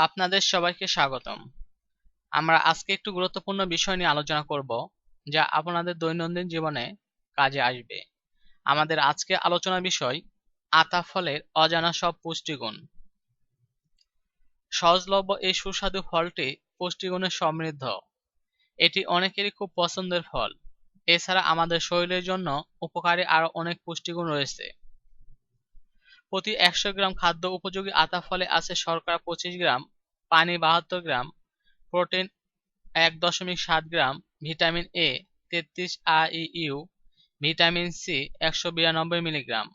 আপনাদের সবাইকে স্বাগতম। আমরা আজকে একটু গুরুত্বপূর্ণ বিষয় নিয়ে আলোচনা করব, যা আপনাদের দৈনন্দিন জীবনে কাজে আসবে। আমাদের আজকে আলোচনা বিষয় আতা ফলের অজানা সব পুষ্টিগুণ। সহজলভ্য এই সুস্বাদু ফলটি পুষ্টিগুণে সমৃদ্ধ। এটি অনেকেরই খুব পছন্দের ফল। এছাড়া আমাদের শরীরের জন্য উপকারী আরও অনেক পুষ্টিগুণ রয়েছে। প্রতি একশো গ্রাম খাদ্য উপযোগী আতা ফলে আছে শর্করা পঁচিশ গ্রাম, পানি বাহাত্তর গ্রাম, প্রোটিন এক দশমিক সাত গ্রাম, ভিটামিন এ তেত্রিশ ইউ ভিটামিন সি একশো বিরানব্বই মিলিগ্রাম,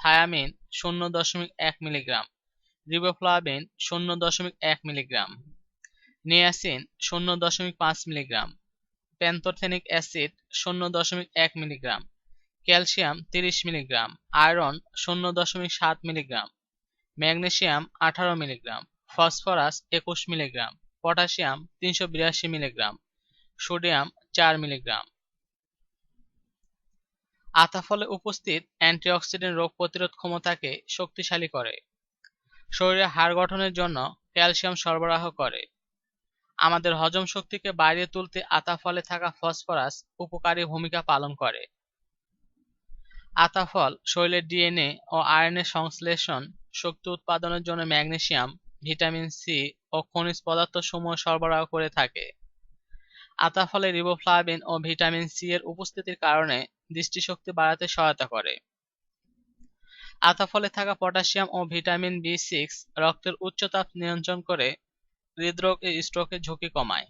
থায়ামিন শূন্য দশমিক এক মিলিগ্রাম, রিবোফ্লাভিন শূন্য দশমিক এক মিলিগ্রাম, নিয়াসিন শূন্য দশমিক পাঁচ মিলিগ্রাম, প্যান্থোথেনিক অ্যাসিড শূন্য দশমিক এক মিলিগ্রাম ক্যালসিয়াম তিরিশ মিলিগ্রাম, আয়রন শূন্য দশমিক সাত মিলিগ্রাম, ম্যাগনেসিয়াম আঠারো মিলিগ্রাম, ফসফরাস একুশ মিলিগ্রাম, পটাশিয়াম তিনশো বিরাশি মিলিগ্রাম, সোডিয়াম চার মিলিগ্রাম। আতা ফলে উপস্থিত অ্যান্টিঅক্সিডেন্ট রোগ প্রতিরোধ ক্ষমতাকে শক্তিশালী করে। শরীরে হাড় গঠনের জন্য ক্যালসিয়াম সরবরাহ করে। আমাদের হজম শক্তিকে বাইরে তুলতে আতা ফলে থাকা ফসফরাস উপকারী ভূমিকা পালন করে। আতা ফল শরীরের ডিএনএ ও আয়রনের সংশ্লেষণ শক্তি উৎপাদনের জন্য ম্যাগনেসিয়াম, ভিটামিন সি ও খনিজ পদার্থ সমূহ সরবরাহ করে থাকে। আতাফলে রিবোফ্লাভিন ও ভিটামিন সি এর উপস্থিতির কারণে দৃষ্টিশক্তি বাড়াতে সহায়তা করে। আতাফলে থাকা পটাশিয়াম ও ভিটামিন বি সিক্স রক্তের উচ্চ তাপ নিয়ন্ত্রণ করে, হৃদরোগ স্ট্রোকের ঝুঁকি কমায়।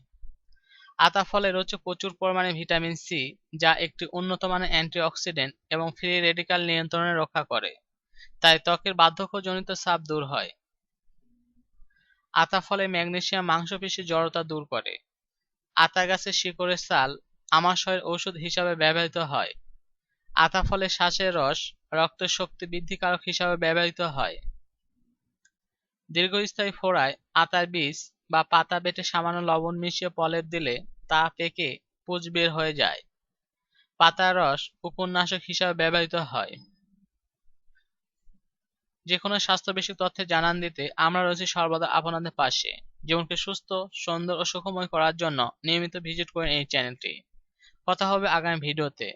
আতা ফলে রয়েছে প্রচুর পরিমাণে ভিটামিন সি, যা একটি উন্নত মানের অ্যান্টিঅক্সিডেন্ট এবং ফ্রি রেডিকাল নিয়ন্ত্রণে রক্ষা করে। তাই ত্বকের বার্ধক্যজনিত চাপ দূর হয়। আতা ফলে ম্যাগনেসিয়াম, মাংসপেশি জড়তা দূর করে। আতা গাছের শিকড়ের চাল আমাশয়ের ঔষধ হিসাবে ব্যবহৃত হয়। আতা ফলে শ্বাসের রস, রক্তের শক্তি বৃদ্ধিকারক হিসাবে ব্যবহৃত হয়। দীর্ঘস্থায়ী ফোড়ায় আতার বীজ বা পাতা বেটে সামান্য লবণ মিশিয়ে প্রলেপ দিলে তা পেকে পুঁজ বের হয়ে যায়। পাতার রস উপন্যাসক হিসাবে ব্যবহৃত হয়। যে কোনো স্বাস্থ্য বিষয়ক তথ্যে জানান দিতে আমরা রয়েছি সর্বদা আপনাদের পাশে। জীবনকে সুস্থ, সুন্দর ও সুখময় করার জন্য নিয়মিত ভিজিট করেন এই চ্যানেলটি। কথা হবে আগামী ভিডিওতে।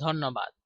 ধন্যবাদ।